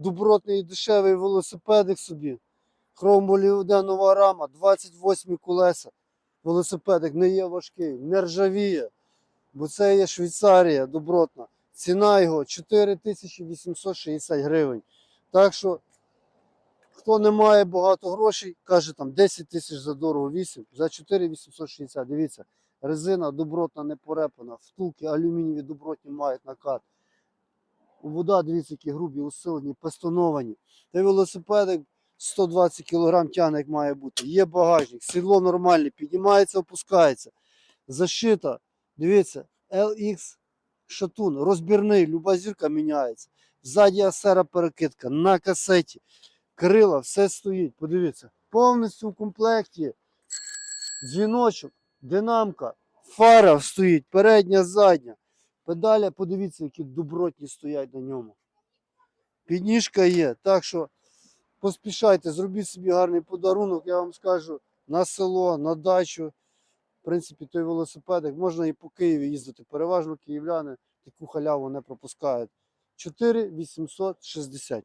Добротний і дешевий велосипедик собі. Хромолівде нова рама, 28 колеса. Велосипедик не є важкий, не ржавіє, бо це є Швейцарія добротна. Ціна його 4860 гривень. Так що, хто не має багато грошей, каже там 10 тисяч за дорого, 8, за 4860. Дивіться, резина добротна, не порепана, втулки алюмінієві добротні мають накат. Вода, дивіться, які грубі, усилені, пестоновані. Та велосипедик 120 кг тягне, як має бути. Є багажник, сідло нормальне, піднімається, опускається. Защита, дивіться, LX шатун, розбірний, люба зірка міняється. Ззаді асера перекидка, на касеті. Крила, все стоїть. Подивіться. Повністю в комплекті. Дзвіночок, динамка, фара стоїть, передня, задня. Педаля, подивіться, які добротні стоять на ньому. Підніжка є. Так що поспішайте, зробіть собі гарний подарунок, я вам скажу, на село, на дачу. В принципі, той велосипедик можна і по Києві їздити. Переважно київляни таку халяву не пропускають. 4860.